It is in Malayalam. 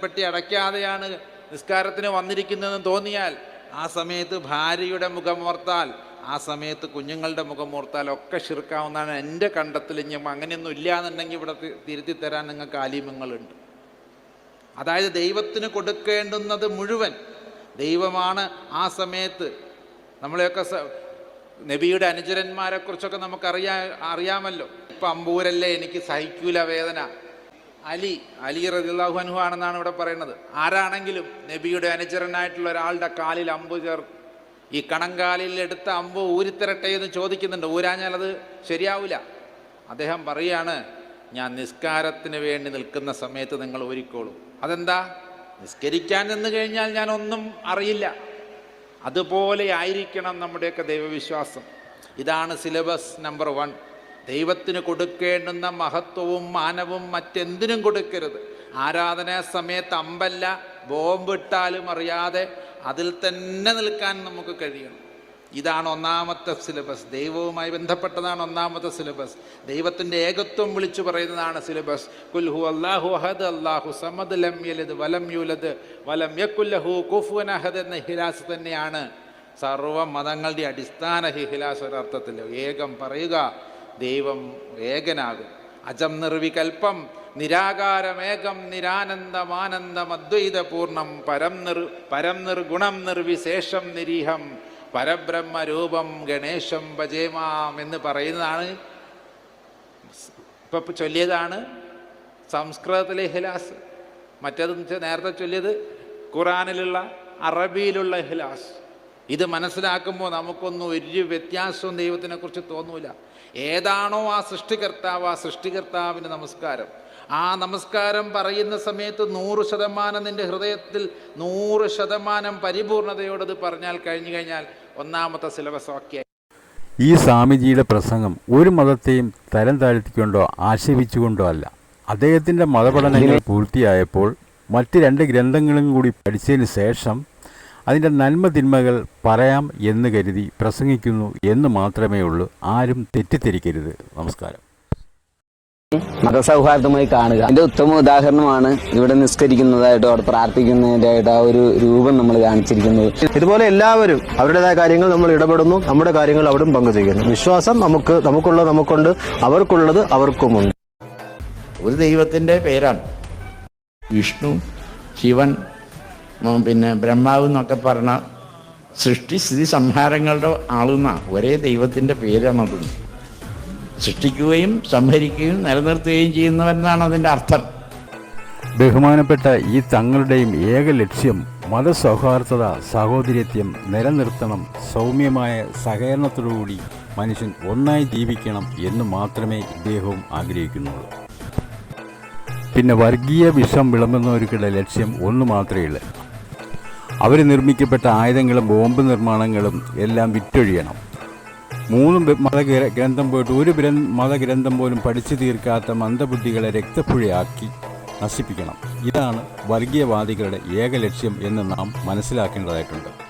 പെട്ടി അടയ്ക്കാതെയാണ് നിസ്കാരത്തിന് വന്നിരിക്കുന്നതെന്ന് തോന്നിയാൽ ആ സമയത്ത് ഭാര്യയുടെ മുഖമോർത്താൽ ആ സമയത്ത് കുഞ്ഞുങ്ങളുടെ മുഖമോർത്താൽ ഒക്കെ ഷിർക്കാവുന്നതാണ് എന്റെ കണ്ടത്തിൽ. ഇനി അങ്ങനെയൊന്നും ഇല്ല എന്നുണ്ടെങ്കിൽ ഇവിടെ തിരുത്തി തരാൻ നിങ്ങൾക്ക് ആലിമ്യങ്ങളുണ്ട് അതായത് ദൈവത്തിന് കൊടുക്കേണ്ടുന്നത് മുഴുവൻ ദൈവമാണ് ആ സമയത്ത്. നമ്മളെയൊക്കെ നബിയുടെ അനുചരന്മാരെ കുറിച്ചൊക്കെ നമുക്കറിയാ അറിയാമല്ലോ. ഇപ്പം അമ്പൂരല്ലേ എനിക്ക് സഹിക്കൂല വേദന. അലി അലി റബിള്ളാഹു അനുഹു ആണെന്നാണ് ഇവിടെ പറയുന്നത്. ആരാണെങ്കിലും നബിയുടെ അനുചരനായിട്ടുള്ള ഒരാളുടെ കാലിൽ അമ്പ് ചേർ ഈ കണങ്കാലിൽ എടുത്ത അമ്പ് ഊരിത്തരട്ടെ എന്ന് ചോദിക്കുന്നുണ്ട്. ഊരാഞ്ഞാൽ അത് ശരിയാവില്ല അദ്ദേഹം പറയാണ് ഞാൻ നിസ്കാരത്തിന് വേണ്ടി നിൽക്കുന്ന സമയത്ത് നിങ്ങൾ ഊരിക്കോളൂ. അതെന്താ? നിസ്കരിക്കാൻ നിന്ന് കഴിഞ്ഞാൽ ഞാൻ ഒന്നും അറിയില്ല. അതുപോലെ ആയിരിക്കണം നമ്മുടെയൊക്കെ ദൈവവിശ്വാസം. ഇതാണ് സിലബസ് നമ്പർ വൺ. ദൈവത്തിന് കൊടുക്കേണ്ടുന്ന മഹത്വവും മാനവും മറ്റെന്തിനും കൊടുക്കരുത്. ആരാധനാ സമയത്ത് അമ്പല്ല ബോംബിട്ടാലും അറിയാതെ അതിൽ തന്നെ നിൽക്കാൻ നമുക്ക് കഴിയണം. ഇതാണ് ഒന്നാമത്തെ സിലബസ്. ദൈവവുമായി ബന്ധപ്പെട്ടതാണ് ഒന്നാമത്തെ സിലബസ്. ദൈവത്തിന്റെ ഏകത്വം വിളിച്ചു പറയുന്നതാണ് സിലബസ്. കുൽഹു അല്ലാഹു അഹദ് അല്ലാഹു സമദ് ലം യലത് വലം യുലദ് വലം യക്കുല്ലഹു കുഫുൻ അഹദ് എന്ന ഹിലാസ് തന്നെയാണ് സർവ മതങ്ങളുടെ അടിസ്ഥാന ഹിഹിലാസ് ഒരർത്ഥത്തിൽ. ഏകം പറയുക ദൈവം ഏകനാകും. അജം നിർവികൽപ്പം നിരാകാരമേകം നിരാനന്ദമാനന്ദം അദ്വൈതപൂർണം പരം നിർ പരം നിർഗുണം നിർവിശേഷം നിരീഹം പരബ്രഹ്മരൂപം ഗണേശം ഭജേമാം എന്ന് പറയുന്നതാണ്. ഇപ്പൊ ചൊല്ലിയതാണ് സംസ്കൃതത്തിലെ ഹിലാസ്. മറ്റേത് നേരത്തെ ചൊല്ലിയത് ഖുറാനിലുള്ള അറബിയിലുള്ള ഹിലാസ്. ഇത് മനസ്സിലാക്കുമ്പോൾ നമുക്കൊന്നും ഒരു വ്യത്യാസവും ദൈവത്തിനെക്കുറിച്ച് തോന്നൂല. ഏതാണോ ആ സൃഷ്ടികർത്താവ് ആ സൃഷ്ടികർത്താവിന് നമസ്കാരം. ആ നമസ്കാരം പറയുന്ന സമയത്ത് നൂറ് ശതമാനം നിന്റെ ഹൃദയത്തിൽ നൂറ് ശതമാനം പരിപൂർണതയോടത് പറഞ്ഞാൽ കഴിഞ്ഞു കഴിഞ്ഞാൽ ഒന്നാമത്തെ സിലബസ് ഓക്കെ. ഈ സ്വാമിജിയുടെ പ്രസംഗം ഒരു മതത്തെയും തരം താഴ്ത്തിക്കൊണ്ടോ ആക്ഷേപിച്ചുകൊണ്ടോ അല്ല. അദ്ദേഹത്തിന്റെ മതപഠനങ്ങൾ പൂർത്തിയായപ്പോൾ മറ്റ് രണ്ട് ഗ്രന്ഥങ്ങളും കൂടി പഠിച്ചതിന് ശേഷം അതിന്റെ നന്മ തിന്മകൾ പറയാം എന്ന് കരുതി പ്രസംഗിക്കുന്നു എന്ന് മാത്രമേ ഉള്ളൂ. ആരും തെറ്റിദ്ധരിക്കരുത്. നമസ്കാരം. മതസൗഹാർദ്ദമായി കാണുക. അതിന്റെ ഉത്തമ ഉദാഹരണമാണ് ഇവിടെ നിസ്കരിക്കുന്നതായിട്ടോ അവിടെ പ്രാർത്ഥിക്കുന്നതിന്റെതായിട്ട് ആ ഒരു രൂപം നമ്മൾ കാണിച്ചിരിക്കുന്നത്. ഇതുപോലെ എല്ലാവരും അവരുടേതായ കാര്യങ്ങൾ നമ്മൾ ഇടപെടുന്നു. നമ്മുടെ കാര്യങ്ങൾ അവിടും പങ്കുചെയ്യുന്നു വിശ്വാസം നമുക്ക് നമുക്കുള്ളത് നമുക്കുണ്ട്. അവർക്കുള്ളത് അവർക്കുമുണ്ട്. ഒരു ദൈവത്തിന്റെ പേരാണ്. വിഷ്ണു ശിവൻ പിന്നെ ബ്രഹ്മാവ് എന്നൊക്കെ പറഞ്ഞ സൃഷ്ടി സ്ഥിതി സംഹാരങ്ങളുടെ ആളുന്ന. ഒരേ ദൈവത്തിന്റെ പേരാണത്. സൃഷ്ടിക്കുകയും സംഹരിക്കുകയും നിലനിർത്തുകയും ചെയ്യുന്നവരെന്നാണ് അതിന്റെ അർത്ഥം. ബഹുമാനപ്പെട്ട ഈ തങ്ങളുടെയും ഏക ലക്ഷ്യം മതസൗഹാർദ്ദത സഹോദര്യത്യം നിലനിർത്തണം സൗമ്യമായ സഹകരണത്തോടുകൂടി മനുഷ്യൻ ഒന്നായി ജീവിക്കണം എന്ന് മാത്രമേ ഇദ്ദേഹവും ആഗ്രഹിക്കുന്നുള്ളൂ. പിന്നെ വർഗീയ വിഷം വിളമ്പുന്നവർക്കുള്ള ലക്ഷ്യം ഒന്ന് മാത്രമേ ഉള്ളൂ. അവർ നിർമ്മിക്കപ്പെട്ട ആയുധങ്ങളും ബോംബ് നിർമ്മാണങ്ങളും എല്ലാം വിറ്റൊഴിയണം. മൂന്ന് മത ഗ്രന്ഥം പോയിട്ട് ഒരു ഗ്രന്ഥ മതഗ്രന്ഥം പോലും പഠിച്ചു തീർക്കാത്ത മന്ദബുദ്ധികളെ രക്തപ്പുഴയാക്കി നശിപ്പിക്കണം. ഇതാണ് വർഗീയവാദികളുടെ ഏക ലക്ഷ്യം എന്ന് നാം മനസ്സിലാക്കേണ്ടതായിട്ടുണ്ട്.